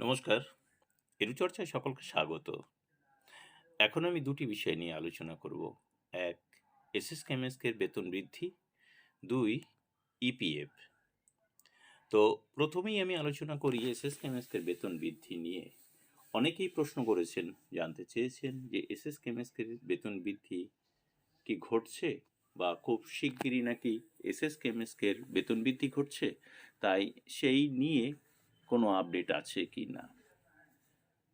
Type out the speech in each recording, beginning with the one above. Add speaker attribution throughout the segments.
Speaker 1: নমস্কার। এরুচর্চায় সকলকে স্বাগত। এখন আমি দুটি বিষয় নিয়ে আলোচনা করব। এক, এসএস কেমএসকের বেতন বৃদ্ধি। দুই ইপিএফ তো প্রথমেই আমি আলোচনা করি এসএস কেমএসকের বেতন বৃদ্ধি নিয়ে। অনেকেই প্রশ্ন করেছেন, জানতে চেয়েছেন যে এসএস কেমএসকের বেতন বৃদ্ধি কি ঘটছে বা খুব শিগগিরই নাকি এসএস কেমএসকের বেতন বৃদ্ধি ঘটছে? তাই সেই নিয়ে কোনো আপডেট আছে কি না?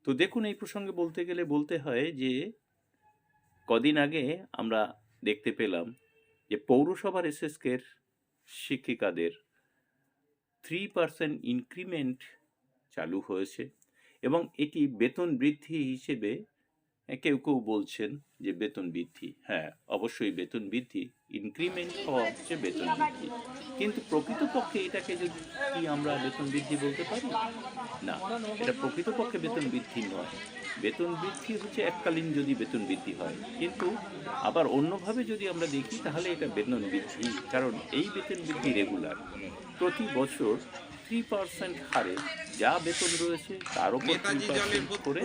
Speaker 1: তো দেখুন, এই প্রসঙ্গে বলতে গেলে বলতে হয় যে, কদিন আগে আমরা দেখতে পেলাম যে পৌরসভার এসএসকের শিক্ষিকাদের থ্রি পার্সেন্ট ইনক্রিমেন্ট চালু হয়েছে এবং এটি বেতন বৃদ্ধি হিসেবে কেউ কেউ বলছেন যে বেতন বৃদ্ধি। হ্যাঁ অবশ্যই বেতন বৃদ্ধি ইনক্রিমেন্ট হওয়া হচ্ছে বেতন বৃদ্ধি। কিন্তু প্রকৃতপক্ষে এটাকে যদি কি আমরা বেতন বৃদ্ধি বলতে পারি? না, এটা প্রকৃতপক্ষে বেতন বৃদ্ধি নয়। বেতন বৃদ্ধি হচ্ছে এককালীন যদি বেতন বৃদ্ধি হয়। কিন্তু আবার অন্যভাবে যদি আমরা দেখি, তাহলে এটা বেতন বৃদ্ধি। কারণ এই বেতন বৃদ্ধি রেগুলার প্রতি বছর থ্রি পার্সেন্ট হারে যা বেতন রয়েছে তার উপর থ্রি পার্সেন্ট করে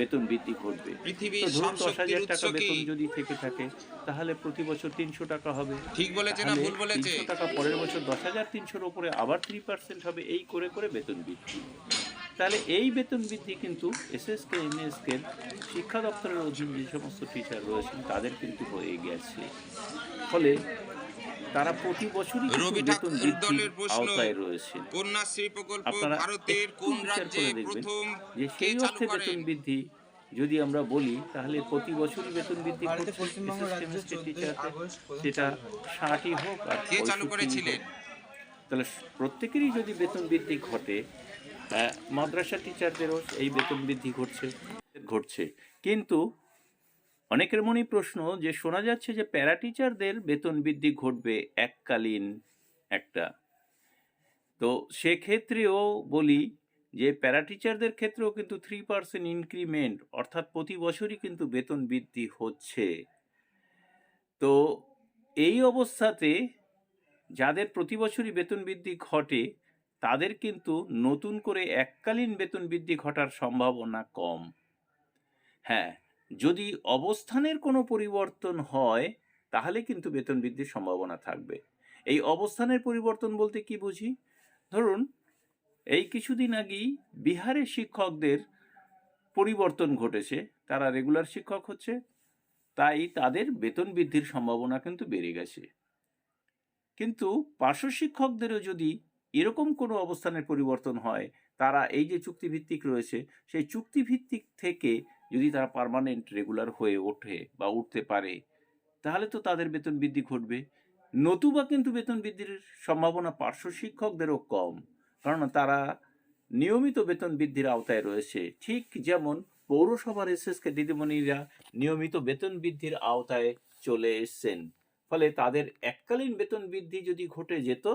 Speaker 1: বেতন বৃদ্ধি ঘটবে।
Speaker 2: পৃথিবীর
Speaker 1: ধরুন দশ হাজার টাকা বেতন যদি থেকে থাকে তাহলে প্রতি বছর তিনশো টাকা হবে।
Speaker 2: ঠিক বলেছে না ভুল বলেছে।
Speaker 1: টাকা পরের বছর দশ হাজার তিনশোর উপরে আবার থ্রি পার্সেন্ট হবে এই করে করে বেতন বৃদ্ধি। তাহলে এই বেতন বৃদ্ধি কিন্তু এসএসকে এমএসকে শিক্ষা দপ্তরের অধীন যে সমস্ত টিচার রয়েছেন তাদের কিন্তু হয়ে গেছে। ফলে তারা প্রতি বছরই
Speaker 2: রবি
Speaker 1: বেতন
Speaker 2: ঠাকুর
Speaker 1: বৃদ্ধির
Speaker 2: দলের প্রশ্ন
Speaker 1: আওতায় রয়েছে
Speaker 2: কন্যাশ্রী প্রকল্প ভারতের কোন রাজ্যে
Speaker 1: দেখবেন
Speaker 2: প্রথম
Speaker 1: যে সেই অর্থে বেতন বৃদ্ধি যদি আমরা বলি তাহলে প্রতি বছরই বেতন বৃদ্ধি সেটা ষাটই হোক আর
Speaker 2: কে চালু করেছিলেন?
Speaker 1: তাহলে প্রত্যেকেরই যদি বেতন বৃদ্ধি ঘটে মাদ্রাসা টিচারদেরও এই বেতন বৃদ্ধি ঘটছে ঘটছে। কিন্তু অনেকের মনেই প্রশ্ন যে, শোনা যাচ্ছে যে, প্যারা টিচারদের বেতন বৃদ্ধি ঘটবে এককালীন একটা। তো সেক্ষেত্রেও বলি যে, প্যারা টিচারদের ক্ষেত্রেও কিন্তু থ্রি পার্সেন্ট ইনক্রিমেন্ট অর্থাৎ প্রতি বছরই কিন্তু বেতন বৃদ্ধি হচ্ছে। তো এই অবস্থাতে যাদের প্রতি বছরই বেতন বৃদ্ধি ঘটে তাদের কিন্তু নতুন করে এককালীন বেতন বৃদ্ধি ঘটার সম্ভাবনা কম। হ্যাঁ যদি অবস্থানের কোনো পরিবর্তন হয়, তাহলে কিন্তু বেতন বৃদ্ধির সম্ভাবনা থাকবে। এই অবস্থানের পরিবর্তন বলতে কি বুঝি? ধরুন, এই কিছুদিন আগেই বিহারের শিক্ষকদের পরিবর্তন ঘটেছে, তারা রেগুলার শিক্ষক হচ্ছে, তাই তাদের বেতন বৃদ্ধির সম্ভাবনা কিন্তু বেড়ে গেছে। কিন্তু পার্শ্ব শিক্ষকদেরও যদি এরকম কোনো অবস্থানের পরিবর্তন হয়, তারা এই যে চুক্তিভিত্তিক রয়েছে, সেই চুক্তিভিত্তিক থেকে যদি তারা পার্মানেন্ট রেগুলার হয়ে ওঠে বা উঠতে পারে, তাহলে তো তাদের বেতন বৃদ্ধি ঘটবে। নতুবা কিন্তু বেতন বৃদ্ধির সম্ভাবনা পার্শ্ব শিক্ষকদেরও কম, কারণ তারা নিয়মিত বেতন বৃদ্ধির আওতায় রয়েছে। ঠিক যেমন পৌরসভার এসএসকে দিদিমণিরা নিয়মিত বেতন বৃদ্ধির আওতায় চলে এসছেন, ফলে তাদের এককালীন বেতন বৃদ্ধি যদি ঘটে যেত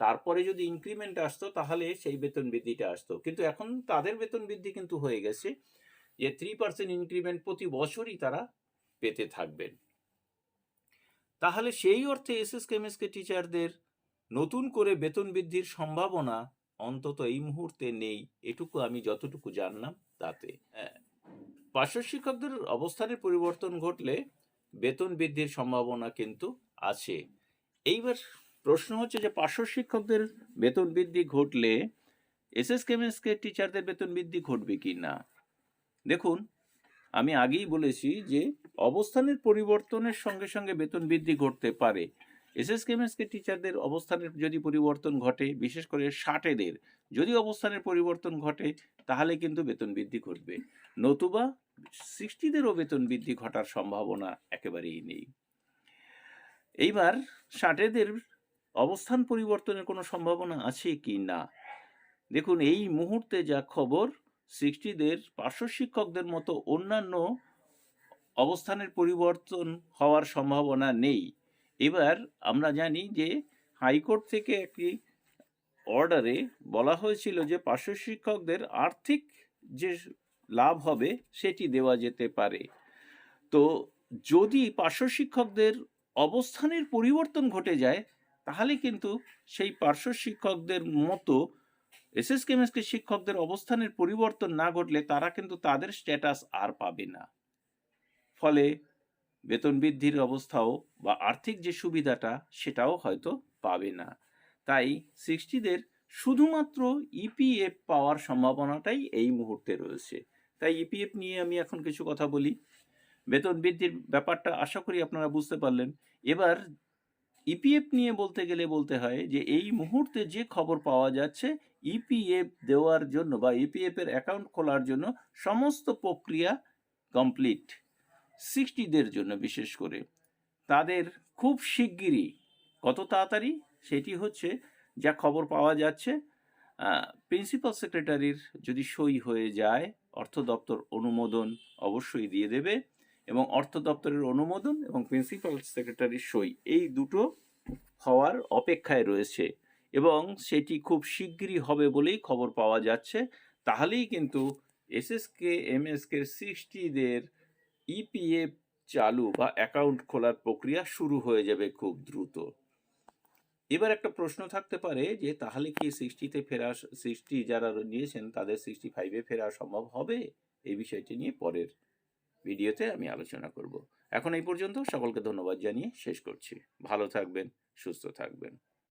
Speaker 1: তারপরে যদি ইনক্রিমেন্ট আসতো তাহলে সেই বেতন বৃদ্ধিটা আসতো। কিন্তু এখন তাদের বেতন বৃদ্ধি কিন্তু হয়ে গেছে যে থ্রি পার্সেন্ট ইনক্রিমেন্ট প্রতি বছরই তারা পেতে থাকবেন। তাহলে সেই অর্থে এস এসএস কেমএসকে টিচারদের নতুন করে বেতন বৃদ্ধির সম্ভাবনা অন্তত এই মুহূর্তে নেই এটুকু আমি যতটুকু জানলাম তাতে। হ্যাঁ, পার্শ্ব শিক্ষকদের অবস্থানের পরিবর্তন ঘটলে বেতন বৃদ্ধির সম্ভাবনা কিন্তু আছে। এইবার প্রশ্ন হচ্ছে যে পার্শ্ব শিক্ষকদের বেতন বৃদ্ধি ঘটলে এসএস কেমএসকে টিচারদের বেতন বৃদ্ধি ঘটবে কি না? দেখুন, আমি আগেই বলেছি যে অবস্থানের পরিবর্তনের সঙ্গে সঙ্গে বেতন বৃদ্ধি ঘটতে পারে। এসএস কেমএসকে টিচারদের অবস্থানের যদি পরিবর্তন ঘটে, বিশেষ করে ষাটেদের যদি অবস্থানের পরিবর্তন ঘটে, তাহলে কিন্তু বেতন বৃদ্ধি ঘটবে। নতুবা সিক্সটিদেরও বেতন বৃদ্ধি ঘটার সম্ভাবনা একেবারেই নেই। এইবার ষাটেদের অবস্থান পরিবর্তনের কোনো সম্ভাবনা আছে কি না? দেখুন, এই মুহূর্তে যা খবর সিক্সটিদের পার্শ্ব শিক্ষকদের মতো অন্যান্য অবস্থানের পরিবর্তন হওয়ার সম্ভাবনা নেই। এবার আমরা জানি যে হাইকোর্ট থেকে একটি অর্ডারে বলা হয়েছিল যে পার্শ্ব শিক্ষকদের আর্থিক যে লাভ হবে, সেটি দেওয়া যেতে পারে। তো যদি পার্শ্ব শিক্ষকদের অবস্থানের পরিবর্তন ঘটে যায় তাহলে কিন্তু সেই পার্শ্ব শিক্ষকদের মতো এসএস কেমিস্ট্রি শিক্ষকদের অবস্থানের পরিবর্তন না ঘটলে তারা কিন্তু তাদের স্ট্যাটাস আর পাবে না। ফলে বেতন বৃদ্ধির অবস্থাও বা আর্থিক যে সুবিধাটা, সেটাও হয়তো পাবে না। তাই সিক্সটিদের শুধুমাত্র ইপিএফ পাওয়ার সম্ভাবনাটাই এই মুহূর্তে রয়েছে। তাই ইপিএফ নিয়ে আমি এখন কিছু কথা বলি। বেতন বৃদ্ধির ব্যাপারটা আশা করি আপনারা বুঝতে পারলেন। এবার ইপিএফ নিয়ে বলতে গেলে বলতে হয় যে, এই মুহূর্তে যে খবর পাওয়া যাচ্ছে ইপিএফ দেওয়ার জন্য বা ইপিএফ এর অ্যাকাউন্ট খোলার জন্য সমস্ত প্রক্রিয়া কমপ্লিট সিক্সটিদের জন্য বিশেষ করে। তাদের খুব শিগগিরই কত তাড়াতাড়ি? সেটি হচ্ছে যা খবর পাওয়া যাচ্ছে প্রিন্সিপাল সেক্রেটারির যদি সই হয়ে যায়, অর্থ দপ্তর অনুমোদন অবশ্যই দিয়ে দেবে। এবং অর্থ দপ্তরের অনুমোদন এবং প্রিন্সিপাল সেক্রেটারির সই, এই দুটো হওয়ার অপেক্ষায় রয়েছে এবং সেটি খুব শিগগিরই হবে বলেই খবর পাওয়া যাচ্ছে। তাহলেই কিন্তু এসএসকে, এমএসকে, সিক্সটিদের ইপিএফ চালু বা অ্যাকাউন্ট খোলার প্রক্রিয়া শুরু হয়ে যাবে খুব দ্রুত। এবার একটা প্রশ্ন থাকতে পারে যে, তাহলে কি সিক্সটিতে ফেরা, সিক্সটি যারা নিয়েছেন তাদের সিক্সটি ফাইভে ফেরা সম্ভব হবে? এই বিষয়টি নিয়ে পরের ভিডিওতে আমি আলোচনা করব। এখন এই পর্যন্ত সকলকে ধন্যবাদ জানিয়ে শেষ করছি। ভালো থাকবেন, সুস্থ থাকবেন।